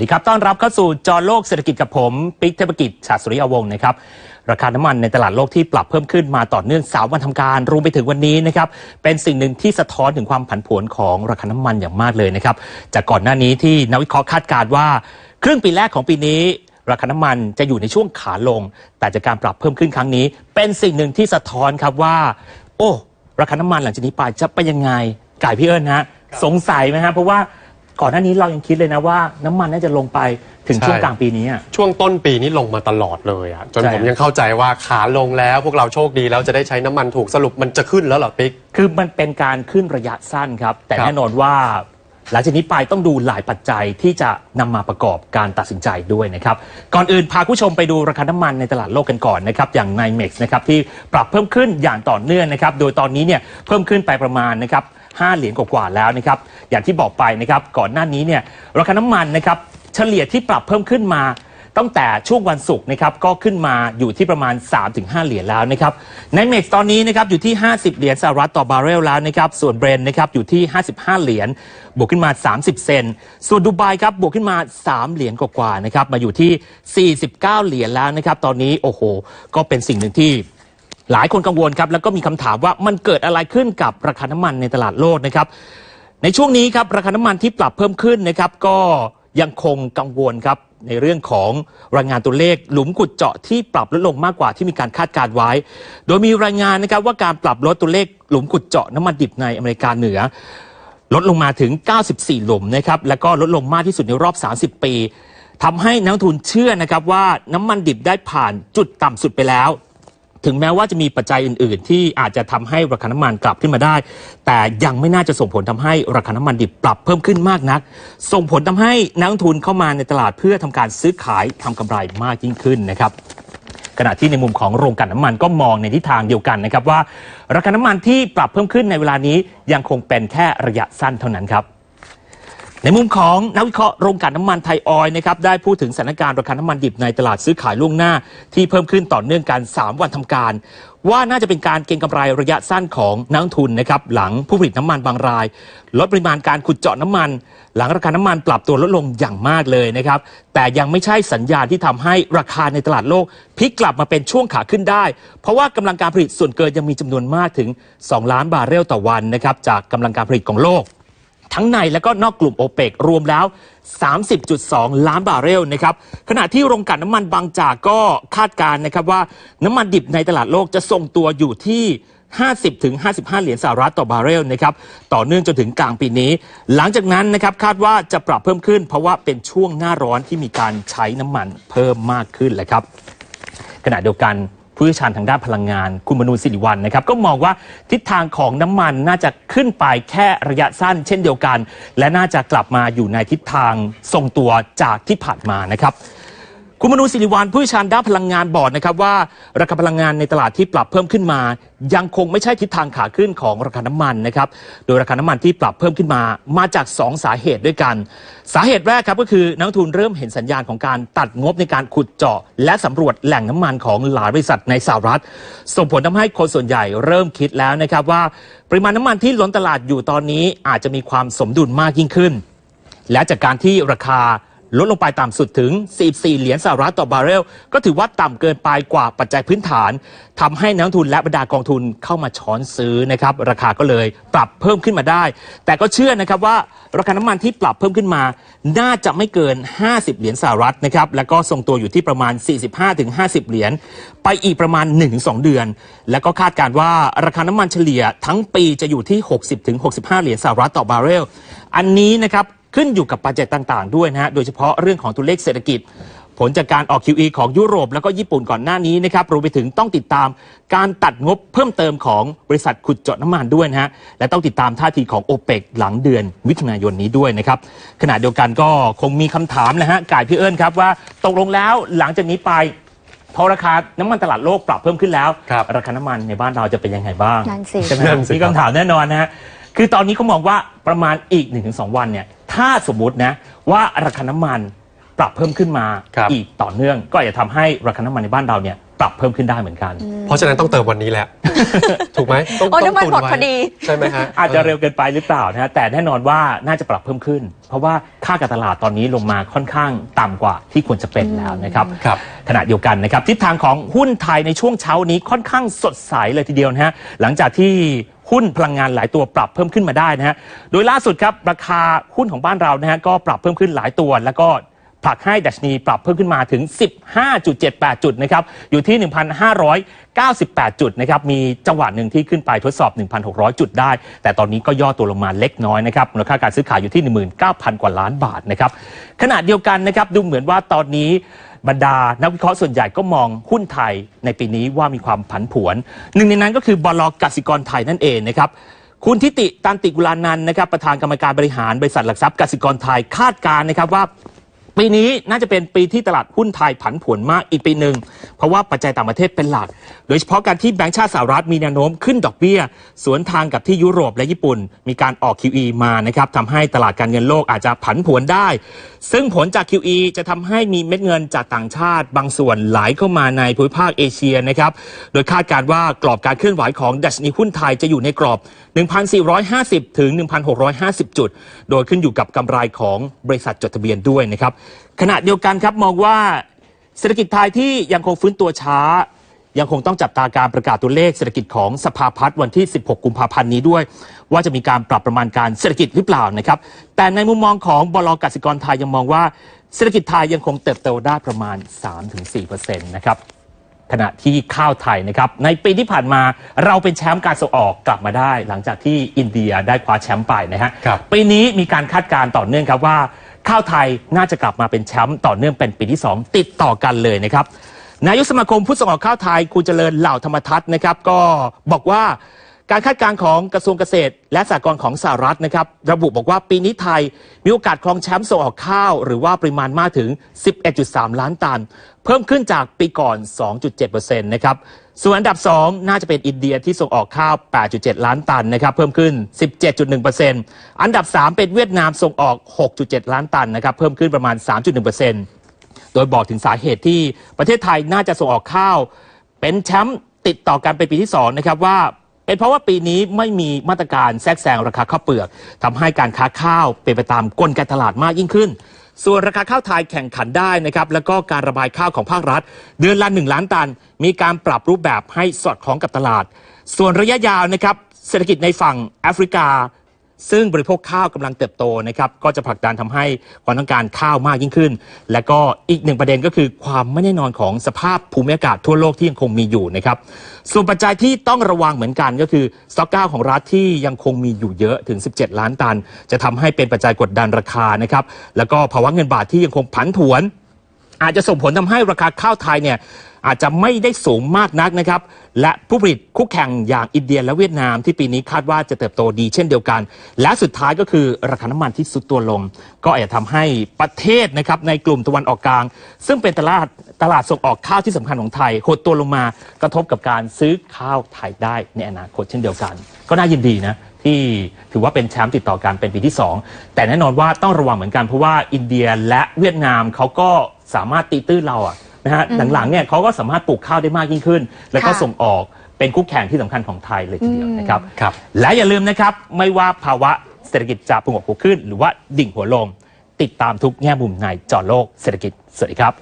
วัสดีครับ ต้อนรับเข้าสู่จอโลกเศรษฐกิจกับผม ปิ๊กเทพกิจชาติสุริยาวงศ์นะครับ ราคาน้ำมันในตลาดโลกที่ปรับเพิ่มขึ้นมาต่อเนื่องสามวันทำการ รวมไปถึงวันนี้นะครับ เป็นสิ่งหนึ่งที่สะท้อนถึงความผันผวนของราคาน้ำมันอย่างมากเลยนะครับ จากก่อนหน้านี้ที่นักวิเคราะห์คาดการณ์ว่า ครึ่งปีแรกของปีนี้ ราคาน้ำมันจะอยู่ในช่วงขาลง แต่จากการปรับเพิ่มขึ้นครั้งนี้ เป็นสิ่งหนึ่งที่สะท้อนครับว่า โอ้ ราคาน้ำมันหลังจากนี้ไปจะเป็นยังไงไก่พี่เอิญฮะสงสัยไหมฮะเพราะว่า ก่อนหน้านี้เรายังคิดเลยนะว่าน้ำมันน่าจะลงไปถึงใช่ช่วงกลางปีนี้อะ ช่วงต้นปีนี้ลงมาตลอดเลยอะจนใช่ ผมยังเข้าใจว่าขาลงแล้ว พวกเราโชคดีแล้วจะได้ใช้น้ำมันถูกสรุปมันจะขึ้นแล้วเหรอปิ๊ก คือมันเป็นการขึ้นระยะสั้นครับ แต่ครับ แน่นอนว่า หลังจากนี้ไปต้องดูหลายปัจจัยที่จะนำมาประกอบการตัดสินใจด้วยนะครับ ก่อนอื่นพาผู้ชมไปดูราคาน้ำมันในตลาดโลกกันก่อนนะครับ อย่างในเม็กซ์นะครับที่ปรับเพิ่มขึ้นอย่างต่อเนื่องนะครับ โดยตอนนี้เนี่ยเพิ่มขึ้นไปประมาณนะครับ 5 เหรียญกว่าๆแล้วนะครับอย่างที่บอกไปนะครับก่อนหน้านี้เนี่ยราคาน้ำมันนะครับเฉลี่ยที่ปรับเพิ่มขึ้นมาตั้งแต่ช่วงวันศุกร์นะครับก็ขึ้นมาอยู่ที่ประมาณ 3-5 เหรียญแล้วนะครับในเม็กซ์ตอนนี้นะครับอยู่ที่ 50 เหรียญสหรัฐต่อบาร์เรลแล้วนะครับส่วนเบรนนะครับอยู่ที่ 55 เหรียญบวกขึ้นมา 30 เซนส่วนดูไบครับบวกขึ้นมา 3 เหรียญกว่าๆนะครับมาอยู่ที่ 49 เหรียญแล้วนะครับตอนนี้โอ้โห ก็เป็นสิ่งหนึ่งที่ หลายคนกังวลครับแล้วก็มีคำถามว่ามันเกิดอะไรขึ้นกับราคาน้ำมันในตลาดโลกนะครับ ในช่วงนี้ครับราคาน้ำมันที่ปรับเพิ่มขึ้นนะครับก็ยังคงกังวลครับในเรื่องของรายงานตัวเลขหลุมขุดเจาะที่ปรับลดลงมากกว่าที่มีการคาดการไว้ โดยมีรายงานนะครับว่าการปรับลดตัวเลขหลุมขุดเจาะน้ำมันดิบในอเมริกาเหนือ ลดลงมาถึง 94 หลุมนะครับแล้วก็ลดลงมากที่สุดในรอบ 30 ปีทำให้นักทุนเชื่อนะครับว่าน้ำมันดิบได้ผ่านจุดต่ำสุดไปแล้ว ถึงแม้ว่าจะมีปัจจัยอื่น ๆ ที่อาจจะทำให้ราคาน้ำมันกลับขึ้นมาได้ แต่ยังไม่น่าจะส่งผลทำให้ราคาน้ำมันดิบปรับเพิ่มขึ้นมากนัก ส่งผลทำให้นักลงทุนเข้ามาในตลาดเพื่อทำการซื้อขายทำกำไรมากยิ่งขึ้นนะครับขณะที่ในมุมของโรงกลั่นน้ำมันก็มองในทิศทางเดียวกันนะครับว่า ราคาน้ำมันที่ปรับเพิ่มขึ้นในเวลานี้ยังคงเป็นแค่ระยะสั้นเท่านั้นครับ ในมุมของนักวิเคราะห์โรงกลั่นน้ำมันไทยออยนะครับได้พูดถึงสถานการณ์ราคาน้ำมันดิบในตลาดซื้อขายล่วงหน้า ที่เพิ่มขึ้นต่อเนื่องกัน 3 วันทำการ ว่าน่าจะเป็นการเก็งกำไรระยะสั้นของนักทุนนะครับหลังผู้ผลิตน้ำมันบางราย ลดปริมาณการขุดเจาะน้ำมัน หลังราคาน้ำมันปรับตัวลดลงอย่างมากเลยนะครับแต่ยังไม่ใช่สัญญาณที่ทำให้ราคาในตลาดโลกพลิกกลับมาเป็นช่วงขาขึ้นได้ เพราะว่ากำลังการผลิตส่วนเกินยังมีจำนวนมากถึง 2 ล้านบาร์เรลต่อวันนะครับจากกำลังการผลิตของโลก ทั้งในและก็นอกกลุ่มโอเปกรวมแล้ว 30.2 ล้านบาร์เรลนะครับขณะที่โรงกลั่นน้ำมันบางจากก็คาดการนะครับว่าน้ำมันดิบในตลาดโลกจะทรงตัวอยู่ที่ 50ถึง55 เหรียญสหรัฐต่อบาร์เรลนะครับต่อเนื่องจนถึงกลางปีนี้ หลังจากนั้นนะครับคาดว่าจะปรับเพิ่มขึ้น เพราะว่าเป็นช่วงหน้าร้อนที่มีการใช้น้ำมันเพิ่มมากขึ้นแหละครับขณะเดียวกัน ผู้เชี่ยวชาญทางด้านพลังงาน คุณมนูนสิริวัลนะครับก็มองว่าทิศทางของน้ำมันน่าจะขึ้นไปแค่ระยะสั้นเช่นเดียวกัน และน่าจะกลับมาอยู่ในทิศทางทรงตัวจากที่ผ่านมานะครับ คุณมนูสิริวัลผู้ชาญด้านพลังงานบอกนะครับว่า ราคาพลังงานในตลาดที่ปรับเพิ่มขึ้นมา ยังคงไม่ใช่ทิศทางขาขึ้นของราคาน้ำมันนะครับโดยราคาน้ำมันที่ปรับเพิ่มขึ้นมา มาจาก 2 สาเหตุด้วยกัน สาเหตุแรกครับก็คือนักทุนเริ่มเห็นสัญญาณของการตัดงบในการขุดเจาะ และสำรวจแหล่งน้ำมันของหลายบริษัทในสหรัฐ ส่งผลทำให้คนส่วนใหญ่เริ่มคิดแล้วนะครับว่าปริมาณน้ำมันที่ล้นตลาดอยู่ตอนนี้อาจจะมีความสมดุลมากยิ่งขึ้น และจากการที่ราคา ลดลงไปต่ำสุดถึง 44 เหรียญสหรัฐต่อบาร์เรล ก็ถือว่าต่ำเกินไปกว่าปัจจัยพื้นฐาน ทำให้นักทุนและบรรดากองทุนเข้ามาช้อนซื้อนะครับ ราคาก็เลยปรับเพิ่มขึ้นมาได้ แต่ก็เชื่อนะครับว่าราคาน้ำมันที่ปรับเพิ่มขึ้นมา น่าจะไม่เกิน 50 เหรียญสหรัฐนะครับ แล้วก็ทรงตัวอยู่ที่ประมาณ 45-50 เหรียญ ไปอีกประมาณ 1-2 เดือน แล้วก็คาดการว่าราคาน้ำมันเฉลี่ยทั้งปีจะอยู่ที่ 60-65 เหรียญสหรัฐต่อบาร์เรล อันนี้นะครับ ขึ้นอยู่กับปัจจัยต่าง ๆ ด้วยนะฮะ โดยเฉพาะเรื่องของตัวเลขเศรษฐกิจ ผลจากการออก QE ของยุโรปแล้วก็ญี่ปุ่นก่อนหน้านี้นะครับ รวมไปถึงต้องติดตามการตัดงบเพิ่มเติมของบริษัทขุดเจาะน้ำมันด้วยนะฮะ และต้องติดตามท่าทีของโอเปกหลังเดือนมิถุนายนนี้ด้วยนะครับ ขณะเดียวกันก็คงมีคำถามนะฮะกายพี่เอิญครับว่าตกลงแล้วหลังจากนี้ไปพอราคาน้ำมันตลาดโลกปรับเพิ่มขึ้นแล้ว ครับ ราคาน้ำมันในบ้านเราจะเป็นยังไงบ้างนั่นสิ ใช่ไหมนั่นสิมีคำถามแน่นอนนะฮะ คือตอนนี้เขามองว่าประมาณอีก 1-2 วันเนี่ย ถ้าสมมุตินะว่าราคาน้ำมันปรับเพิ่มขึ้นมาครับ อีกต่อเนื่อง ก็อาจจะทำให้ราคาน้ำมันในบ้านเราเนี่ยปรับเพิ่มขึ้นได้เหมือนกัน เพราะฉะนั้นต้องเติมวันนี้แหละ ถูกไหมต้องโอ้ยต้องน้ำมันตุหมดไว้พอดี ใช่ไหมฮะอาจจะเร็วเกินไปหรือเปล่านะฮะแต่แน่นอนว่าน่าจะปรับเพิ่มขึ้น เพราะว่าค่าการตลาดตอนนี้ลงมาค่อนข้างต่ำกว่าที่ควรจะเป็นแล้วนะครับ ครับ ขณะเดียวกันนะครับทิศทางของหุ้นไทยในช่วงเช้านี้ค่อนข้างสดใสเลยทีเดียวนะฮะหลังจากที่ หุ้นพลังงานหลายตัวปรับเพิ่มขึ้นมาได้นะฮะโดยล่าสุดครับราคาหุ้นของบ้านเรานะฮะก็ปรับเพิ่มขึ้นหลายตัว แล้วก็ ผลักให้ดัชนีปรับเพิ่มขึ้นมาถึง 15.78 จุดนะครับ อยู่ที่ 1,598 จุดนะครับ มีจังหวะหนึ่งที่ขึ้นไปทดสอบ 1,600 จุดได้ แต่ตอนนี้ก็ย่อตัวลงมาเล็กน้อยนะครับ มูลค่าการซื้อขายอยู่ที่ 19,000 กว่าล้านบาทนะครับ ขณะเดียวกันนะครับ ดูเหมือนว่าตอนนี้บรรดานักวิเคราะห์ส่วนใหญ่ก็มองหุ้นไทยในปีนี้ว่ามีความผันผวน หนึ่งในนั้นก็คือบลกสิกรไทยนั่นเองนะครับคุณทิติตันติกุลานันนะครับประธานกรรมการบริหารบริษัทหลักทรัพย์กสิกรไทยคาดการนะครับว่า ปีนี้น่าจะเป็นปีที่ตลาดหุ้นไทยผันผวนมากอีกปีหนึ่ง เพราะว่าปัจจัยต่างประเทศเป็นหลัก โดยเฉพาะการที่แบงก์ชาติสหรัฐมีแนวโน้มขึ้นดอกเบี้ย สวนทางกับที่ยุโรปและญี่ปุ่น มีการออก QE มานะครับทำให้ตลาดการเงินโลกอาจจะผันผวนได้ ซึ่งผลจาก QE จะทำให้มีเม็ดเงินจากต่างชาติ บางส่วนไหลเข้ามาในภูมิภาคเอเชียนะครับโดยคาดการว่ากรอบการเคลื่อนไหวของดัชนีหุ้นไทยจะอยู่ในกรอบ 1,450 ถึง 1,650 จุด โดยขึ้นอยู่กับกำไรของบริษัทจดทะเบียนด้วยนะครับขณะเดียวกันครับมองว่าเศรษฐกิจไทยที่ยังคงฟื้นตัวช้า ยังคงต้องจับตาการประกาศตัวเลขเศรษฐกิจของสภาพัฒน์วันที่ 16 กุมภาพันธ์นี้ด้วย ว่าจะมีการปรับประมาณการเศรษฐกิจหรือเปล่านะครับ แต่ในมุมมองของบลกสิกรไทยยังมองว่าเศรษฐกิจไทยยังคงเติบโตได้ประมาณ 3-4%นะครับขณะที่ข้าวไทยนะครับในปีที่ผ่านมาเราเป็นแชมป์การส่งออกกลับมาได้ หลังจากที่อินเดียได้คว้าแชมป์ไปนะฮะครับปีนี้มีการคาดการณ์ต่อเนื่องครับว่า ข้าวไทยน่าจะกลับมาเป็นแชมป์ต่อเนื่องเป็นปีที่ 2 ติดต่อกันเลยนะครับนายกสมาคมผู้ส่งออกข้าวไทยคุณเจริญเหล่าธรรมทัศน์นะครับก็บอกว่า การคาดการณ์ของกระทรวงเกษตร และสหกรณ์ของสหรัฐนะครับ ระบุบอกว่าปีนี้ไทยมีโอกาสครองแชมป์ส่งออกข้าว หรือว่าปริมาณมากถึง 11.3 ล้านตัน เพิ่มขึ้นจากปีก่อน 2.7%นะครับส่วนอันดับ 2 น่าจะเป็นอินเดียที่ส่งออกข้าว 8.7 ล้านตันนะครับ เพิ่มขึ้น 17.1%อันดับ 3 เป็นเวียดนามส่งออก 6.7 ล้านตันนะครับ เพิ่มขึ้นประมาณ 3.1%โดยบอกถึงสาเหตุที่ประเทศไทยน่าจะส่งออกข้าว เป็นแชมป์ติดต่อกันเป็นปีที่2นะครับว่า เป็นเพราะว่าปีนี้ไม่มีมาตรการแทรกแซงราคาข้าวเปลือกทำให้การค้าข้าวเป็นไปตามกลไกตลาดมากยิ่งขึ้น ส่วนราคาข้าวไทยแข่งขันได้นะครับแล้วก็การระบายข้าวของภาครัฐ เดือนละ1ล้านตัน มีการปรับรูปแบบให้สอดคล้องกับตลาด ส่วนระยะยาวนะครับเศรษฐกิจในฝั่งแอฟริกา ซึ่งบริโภคข้าวกำลังเติบโตนะครับก็จะผลักดันทำให้ความต้องการข้าวมากยิ่งขึ้น และก็อีกหนึ่งประเด็นก็คือความไม่แน่นอนของสภาพภูมิอากาศทั่วโลกที่ยังคงมีอยู่นะครับส่วนปัจจัยที่ต้องระวังเหมือนกันก็คือสต็อกข้าวของรัฐที่ยังคงมีอยู่เยอะถึง 17 ล้านตัน จะทำให้เป็นปัจจัยกดดันราคานะครับแล้วก็ภาวะเงินบาทที่ยังคงผันผวนอาจจะส่งผลทำให้ราคาข้าวไทยเนี่ย อาจจะไม่ได้สูงมากนักนะครับ และผู้ผลิตคู่แข่งอย่างอินเดียและเวียดนามที่ปีนี้คาดว่าจะเติบโตดีเช่นเดียวกัน และสุดท้ายก็คือราคาน้ำมันที่สุดตัวลง ก็อาจจะทำให้ประเทศนะครับในกลุ่มตะวันออกกลาง ซึ่งเป็นตลาดตลาดส่งออกข้าวที่สำคัญของไทยหดตัวลงมากระทบกับการซื้อข้าวไทยได้ในอนาคตเช่นเดียวกัน ก็น่ายินดีนะที่ถือว่าเป็นแชมป์ติดต่อกันเป็นปีที่ 2 แต่แน่นอนว่าต้องระวังเหมือนกันเพราะว่าอินเดียและเวียดนามเขาก็สามารถตีตื้นเราอะ นะฮะหลังๆเนี่ยเขาก็สามารถปลูกข้าวได้มากยิ่งขึ้น แล้วก็ค่ะส่งออกเป็นคู่แข่งที่สำคัญของไทยเลยทีเดียวนะครับครับและอย่าลืมนะครับไม่ว่าภาวะเศรษฐกิจจะพุ่งออกหัวขึ้น หรือว่าดิ่งหัวลง ติดตามทุกแง่มุมในเจอโลกเศรษฐกิจสวัสดีครับ